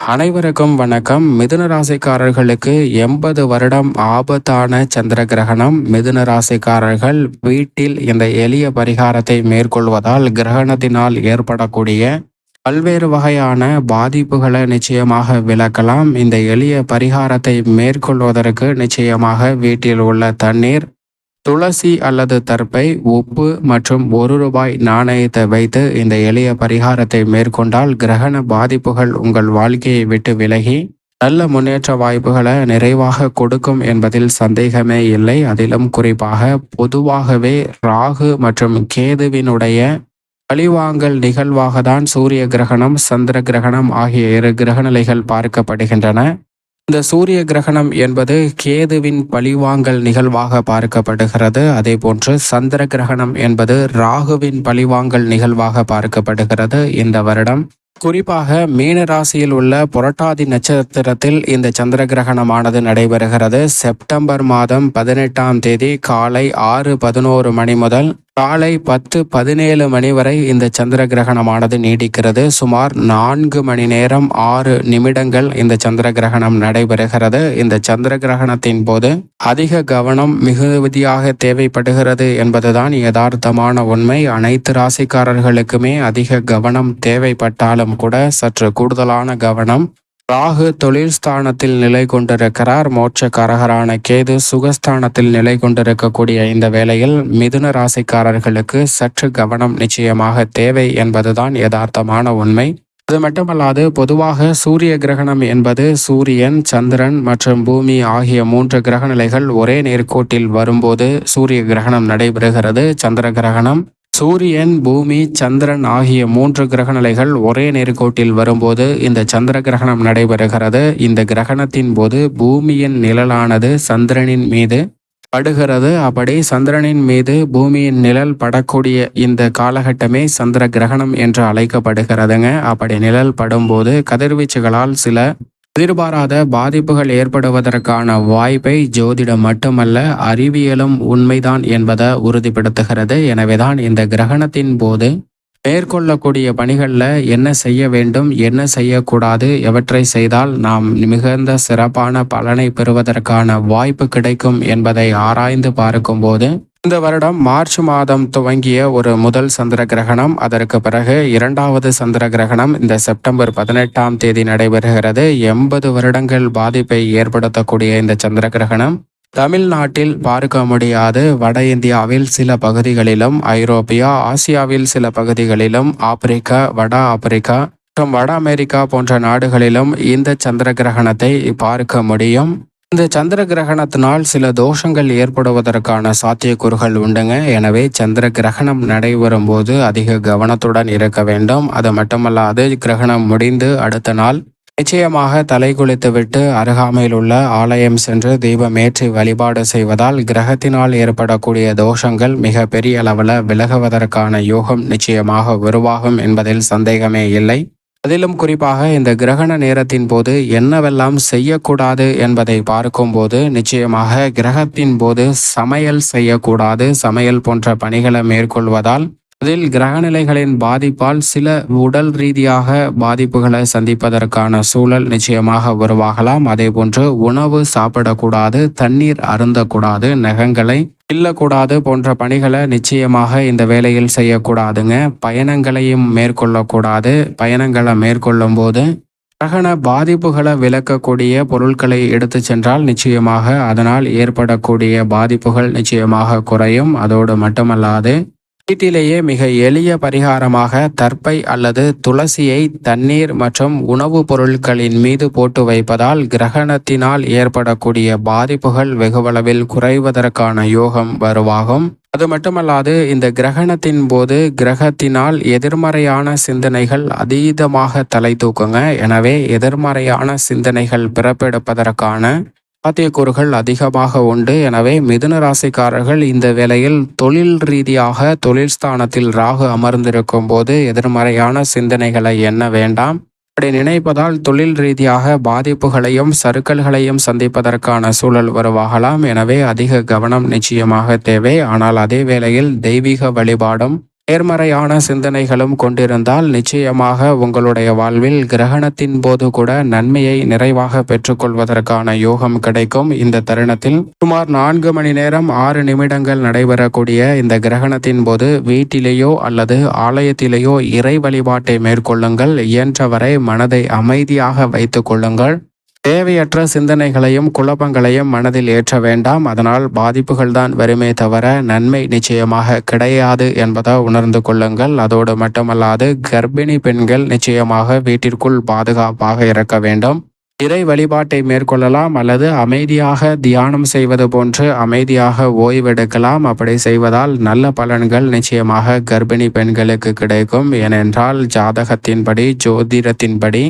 அனைவருக்கும் வணக்கம். மிதுன ராசிக்காரர்களுக்கு எண்பது வருடம் ஆபத்தான சந்திர கிரகணம். மிதுன ராசிக்காரர்கள் வீட்டில் இந்த எளிய பரிகாரத்தை மேற்கொள்வதால் கிரகணத்தினால் ஏற்படக்கூடிய பல்வேறு வகையான பாதிப்புகளை நிச்சயமாக விளக்கலாம். இந்த எளிய பரிகாரத்தை மேற்கொள்வதற்கு நிச்சயமாக வீட்டில் உள்ள தண்ணீர் துளசி அல்லது தர்ப்பை உப்பு மற்றும் ஒரு ரூபாய் நாணயத்தை வைத்து இந்த எளிய பரிகாரத்தை மேற்கொண்டால் கிரகண பாதிப்புகள் உங்கள் வாழ்க்கையை விட்டு விலகி நல்ல முன்னேற்ற வாய்ப்புகளை நிறைவாக கொடுக்கும் என்பதில் சந்தேகமே இல்லை. அதிலும் குறிப்பாக பொதுவாகவே ராகு மற்றும் கேதுவினுடைய பழிவாங்கல் நிகழ்வாக தான் சூரிய கிரகணம் சந்திர கிரகணம் ஆகிய இரு கிரகநிலைகள் பார்க்கப்படுகின்றன. இந்த சூரிய கிரகணம் என்பது கேதுவின் பழிவாங்கல் நிகழ்வாக பார்க்கப்படுகிறது. அதே போன்று சந்திர கிரகணம் என்பது ராகுவின் பழிவாங்கல் நிகழ்வாக பார்க்கப்படுகிறது இந்த வருடம். குறிப்பாக மீன ராசியில் உள்ள புரட்டாதி நட்சத்திரத்தில் இந்த சந்திர கிரகணமானது நடைபெறுகிறது. செப்டம்பர் மாதம் பதினெட்டாம் தேதி காலை ஆறு பதினோரு மணி முதல் காலை பத்து பதினேழு மணி வரை இந்த சந்திர கிரகணமானது நீடிக்கிறது. சுமார் நான்கு மணி நேரம் ஆறு நிமிடங்கள் இந்த சந்திர கிரகணம் நடைபெறுகிறது. இந்த சந்திர கிரகணத்தின் போது அதிக கவனம் மிகுதியாக தேவைப்படுகிறது என்பதுதான் யதார்த்தமான உண்மை. அனைத்து ராசிக்காரர்களுக்குமே அதிக கவனம் தேவைப்பட்டாலும் கூட சற்று கூடுதலான கவனம் ராகு தொழில் ஸ்தானத்தில் நிலை கொண்டிருக்கிறார். மோட்சக்காரகரான கேது சுகஸ்தானத்தில் நிலை கொண்டிருக்கக்கூடிய இந்த வேளையில் மிதுன ராசிக்காரர்களுக்கு சற்று கவனம் நிச்சயமாக தேவை என்பதுதான் யதார்த்தமான உண்மை. அது மட்டுமல்லாது பொதுவாக சூரிய கிரகணம் என்பது சூரியன் சந்திரன் மற்றும் பூமி ஆகிய மூன்று கிரகநிலைகள் ஒரே நேர்கோட்டில் வரும்போது சூரிய கிரகணம் நடைபெறுகிறது. சந்திர கிரகணம் சூரியன் பூமி சந்திரன் ஆகிய மூன்று கிரகநிலைகள் ஒரே நேர்கோட்டில் வரும்போது இந்த சந்திர கிரகணம் நடைபெறுகிறது. இந்த கிரகணத்தின் போது பூமியின் நிழலானது சந்திரனின் மீது படுகிறது. அப்படி சந்திரனின் மீது பூமியின் நிழல் படக்கூடிய இந்த காலகட்டமே சந்திர கிரகணம் என்று அழைக்கப்படுகிறதுங்க. அப்படி நிழல் படும்போது கதிர்வீச்சுகளால் சில எதிர்பாராத பாதிப்புகள் ஏற்படுவதற்கான வாய்ப்பை ஜோதிடம் மட்டுமல்ல அறிவியலும் உண்மைதான் என்பதை உறுதிப்படுத்துகிறது. எனவேதான் இந்த கிரகணத்தின் போது மேற்கொள்ளக்கூடிய பணிகளில் என்ன செய்ய வேண்டும் என்ன செய்யக்கூடாது எவற்றை செய்தால் நாம் மிகுந்த சிறப்பான பலனை பெறுவதற்கான வாய்ப்பு கிடைக்கும் என்பதை ஆராய்ந்து பார்க்கும்போது இந்த வருடம் மார்ச் மாதம் துவங்கிய ஒரு முதல் சந்திர கிரகணம். அதற்கு பிறகு இரண்டாவது சந்திர கிரகணம் இந்த செப்டம்பர் பதினெட்டாம் தேதி நடைபெறுகிறது. எண்பது வருடங்கள் பாதிப்பை ஏற்படுத்தக்கூடிய இந்த சந்திர கிரகணம். தமிழ்நாட்டில் பார்க்க முடியாது வட இந்தியாவில் சில பகுதிகளிலும் ஐரோப்பியா ஆசியாவில் சில பகுதிகளிலும் ஆப்பிரிக்கா வட ஆப்பிரிக்கா மற்றும் வட அமெரிக்கா போன்ற நாடுகளிலும் இந்த சந்திர கிரகணத்தை பார்க்க முடியும். இந்த சந்திர கிரகணத்தினால் சில தோஷங்கள் ஏற்படுவதற்கான சாத்தியக்கூறுகள் உண்டுங்க. எனவே சந்திர கிரகணம் நடைபெறும் போது அதிக கவனத்துடன் இருக்க வேண்டும். அது மட்டுமல்லாது கிரகணம் முடிந்து அடுத்த நாள் நிச்சயமாக தலை குளித்துவிட்டு அருகாமையில் உள்ள ஆலயம் சென்று தீபமேற்றி வழிபாடு செய்வதால் கிரகத்தினால் ஏற்படக்கூடிய தோஷங்கள் மிக பெரிய அளவில் விலகுவதற்கான யோகம் நிச்சயமாக உருவாகும் என்பதில் சந்தேகமே இல்லை. அதிலும் குறிப்பாக இந்த கிரகண நேரத்தின் போது என்னவெல்லாம் செய்யக்கூடாது என்பதை பார்க்கும்போது நிச்சயமாக கிரகத்தின் போது சமையல் செய்யக்கூடாது. சமையல் போன்ற பணிகளை மேற்கொள்வதால் அதில் கிரகநிலைகளின் பாதிப்பால் சில உடல் ரீதியாக பாதிப்புகளை சந்திப்பதற்கான சூழல் நிச்சயமாக உருவாகலாம். அதே போன்று உணவு சாப்பிடக்கூடாது தண்ணீர் அருந்தக்கூடாது நகங்களை இல்லக்கூடாது போன்ற பணிகளை நிச்சயமாக இந்த வேலையில் செய்யக்கூடாதுங்க. பயணங்களையும் மேற்கொள்ளக்கூடாது. பயணங்களை மேற்கொள்ளும் போது கிரகண பாதிப்புகளை விளக்கக்கூடிய பொருட்களை எடுத்து சென்றால் நிச்சயமாக அதனால் ஏற்படக்கூடிய பாதிப்புகள் நிச்சயமாக குறையும். அதோடு மட்டுமல்லாது வீட்டிலேயே மிக எளிய பரிகாரமாக தற்பை அல்லது துளசியை தண்ணீர் மற்றும் உணவுப் பொருட்களின் மீது போட்டு வைப்பதால் கிரகணத்தினால் ஏற்படக்கூடிய பாதிப்புகள் வெகுவளவில் குறைவதற்கான யோகம் வருவாகும். அது மட்டுமல்லாது இந்த கிரகணத்தின் போது கிரகத்தினால் எதிர்மறையான சிந்தனைகள் அதீதமாக தலை தூக்குங்க. எனவே எதிர்மறையான சிந்தனைகள் பிறப்பெடுப்பதற்கான சாத்தியக்கூறுகள் அதிகமாக உண்டு. எனவே மிதுன ராசிக்காரர்கள் இந்த வேளையில் தொழில் ரீதியாக தொழில் ஸ்தானத்தில் ராகு அமர்ந்திருக்கும் போது எதிர்மறையான சிந்தனைகளை எண்ண வேண்டாம். அப்படி நினைப்பதால் தொழில் ரீதியாக பாதிப்புகளையும் சறுக்கல்களையும் சந்திப்பதற்கான சூழல் உருவாகலாம். எனவே அதிக கவனம் நிச்சயமாக தேவை. ஆனால் அதே வேளையில் தெய்வீக வழிபாடும் நேர்மறையான சிந்தனைகளும் கொண்டிருந்தால் நிச்சயமாக உங்களுடைய வாழ்வில் கிரகணத்தின் போது கூட நன்மையை நிறைவாக பெற்றுக்கொள்வதற்கான யோகம் கிடைக்கும். இந்த தருணத்தில் சுமார் நான்கு மணி நேரம் ஆறு நிமிடங்கள் நடைபெறக்கூடிய இந்த கிரகணத்தின் போது வீட்டிலேயோ அல்லது ஆலயத்திலேயோ இறை வழிபாட்டை மேற்கொள்ளுங்கள். இயன்றவரை மனதை அமைதியாக வைத்துக் கொள்ளுங்கள். தேவையற்ற சிந்தனைகளையும் குழப்பங்களையும் மனதில் ஏற்ற வேண்டாம். அதனால் பாதிப்புகள் தான் வருமே தவிர நன்மை நிச்சயமாக கிடையாது என்பதை உணர்ந்து கொள்ளுங்கள். அதோடு மட்டுமல்லாது கர்ப்பிணி பெண்கள் நிச்சயமாக வீட்டிற்குள் பாதுகாப்பாக இருக்க வேண்டும். இறை வழிபாட்டை மேற்கொள்ளலாம் அல்லது அமைதியாக தியானம் செய்வது போன்று அமைதியாக ஓய்வெடுக்கலாம். அப்படி செய்வதால் நல்ல பலன்கள் நிச்சயமாக கர்ப்பிணி பெண்களுக்கு கிடைக்கும். ஏனென்றால் ஜாதகத்தின்படி ஜோதிடத்தின்படி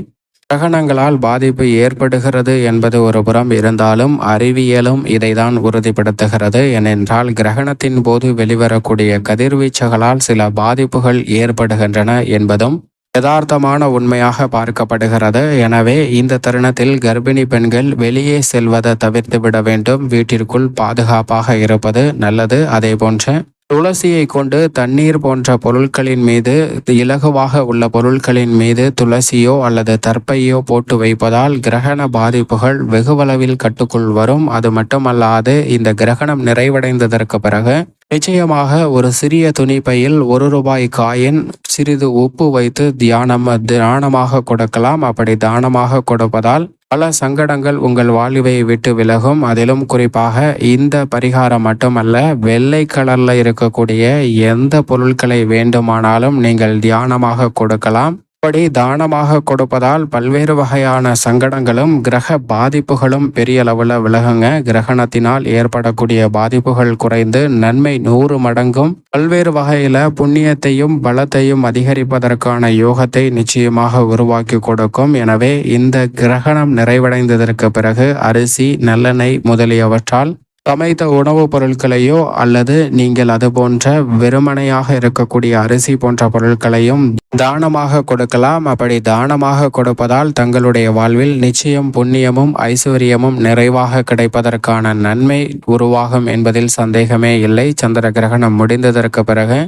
கிரகணங்களால் பாதிப்பு ஏற்படுகிறது என்பது ஒரு புறம் இருந்தாலும் அறிவியலும் இதைதான் உறுதிப்படுத்துகிறது. ஏனென்றால் கிரகணத்தின் போது வெளிவரக்கூடிய கதிர்வீச்சுகளால் சில பாதிப்புகள் ஏற்படுகின்றன என்பதும் யதார்த்தமான உண்மையாக பார்க்கப்படுகிறது. எனவே இந்த தருணத்தில் கர்ப்பிணி பெண்கள் வெளியே செல்வதை தவிர்த்து விட வேண்டும். வீட்டிற்குள் பாதுகாப்பாக இருப்பது நல்லது. அதே போன்ற துளசியை கொண்டு தண்ணீர் போன்ற பொருட்களின் மீது இலகுவாக உள்ள பொருட்களின் மீது துளசியோ அல்லது தற்பையோ போட்டு வைப்பதால் கிரகண பாதிப்புகள் வெகுவளவில் கட்டுக்குள் வரும். அது மட்டுமல்லாது இந்த கிரகணம் நிறைவடைந்ததற்கு பிறகு நிச்சயமாக ஒரு சிறிய துணிப்பையில் ஒரு ரூபாய் காயின் சிறிது உப்பு வைத்து தியானம் தியானமாக கொடுக்கலாம். அப்படி தானமாக கொடுப்பதால் பல சங்கடங்கள் உங்கள் வாழ்வை விட்டு விலகும். அதிலும் குறிப்பாக இந்த பரிகாரம் மட்டுமல்ல வெள்ளை கலர்ல இருக்கக்கூடிய எந்த பொருட்களை வேண்டுமானாலும் நீங்கள் தியானமாக கொடுக்கலாம். இப்படி தானமாக கொடுப்பதால் பல்வேறு வகையான சங்கடங்களும் கிரக பாதிப்புகளும் பெரிய அளவில் விலகுங்க. கிரகணத்தினால் ஏற்படக்கூடிய பாதிப்புகள் குறைந்து நன்மை நூறு மடங்கும். பல்வேறு வகையில புண்ணியத்தையும் பலத்தையும் அதிகரிப்பதற்கான யோகத்தை நிச்சயமாக உருவாக்கி கொடுக்கும். எனவே இந்த கிரகணம் நிறைவடைந்ததற்கு பிறகு அரிசி நல்லெண்ணெய் முதலியவற்றால் சமைத்த உணவுப் பொருட்களையோ அல்லது நீங்கள் அது போன்ற வெறுமனையாக இருக்கக்கூடிய அரிசி போன்ற பொருட்களையும் தானமாக கொடுக்கலாம். அப்படி தானமாக கொடுப்பதால் தங்களுடைய வாழ்வில் நிச்சயம் புண்ணியமும் ஐஸ்வர்யமும் நிறைவாக கிடைப்பதற்கான நன்மை உருவாகும் என்பதில் சந்தேகமே இல்லை. சந்திர கிரகணம் முடிந்ததற்கு பிறகு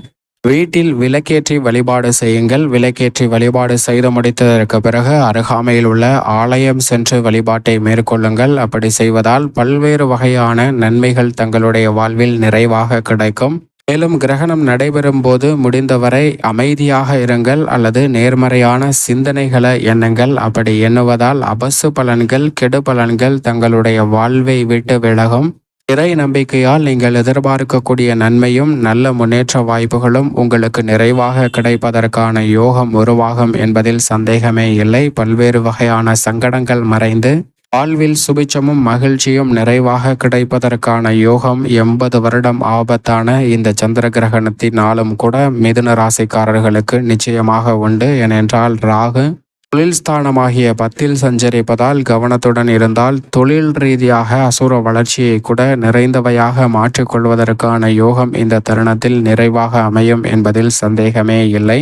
வீட்டில் விளக்கேற்றி வழிபாடு செய்யுங்கள். விளக்கேற்றி வழிபாடு செய்து முடித்ததற்கு பிறகு அருகாமையில் உள்ள ஆலயம் சென்று வழிபாட்டை மேற்கொள்ளுங்கள். அப்படி செய்வதால் பல்வேறு வகையான நன்மைகள் தங்களுடைய வாழ்வில் நிறைவாக கிடைக்கும். மேலும் கிரகணம் நடைபெறும் போது முடிந்தவரை அமைதியாக இருங்கள் அல்லது நேர்மறையான சிந்தனைகளை எண்ணுங்கள். அப்படி எண்ணுவதால் அபசு பலன்கள் கெடு பலன்கள் தங்களுடைய வாழ்வை விட்டு விலகும். இறை நம்பிக்கையால் நீங்கள் எதிர்பார்க்கக்கூடிய நன்மையும் நல்ல முன்னேற்ற வாய்ப்புகளும் உங்களுக்கு நிறைவாக கிடைப்பதற்கான யோகம் உருவாகும் என்பதில் சந்தேகமே இல்லை. பல்வேறு வகையான சங்கடங்கள் மறைந்து வாழ்வில் சுபிச்சமும் மகிழ்ச்சியும் நிறைவாக கிடைப்பதற்கான யோகம் எண்பது வருடம் ஆபத்தான இந்த சந்திர கிரகணத்தினாலும் கூட மிதுன ராசிக்காரர்களுக்கு நிச்சயமாக உண்டு. ஏனென்றால் ராகு தொழில் ஸ்தானமாகிய பத்தில் சஞ்சரிப்பதால் கவனத்துடன் இருந்தால் தொழில் ரீதியாக அசுர வளர்ச்சியை கூட நிறைந்தவையாக மாற்றிக்கொள்வதற்கான யோகம் இந்த தருணத்தில் நிறைவாக அமையும் என்பதில் சந்தேகமே இல்லை.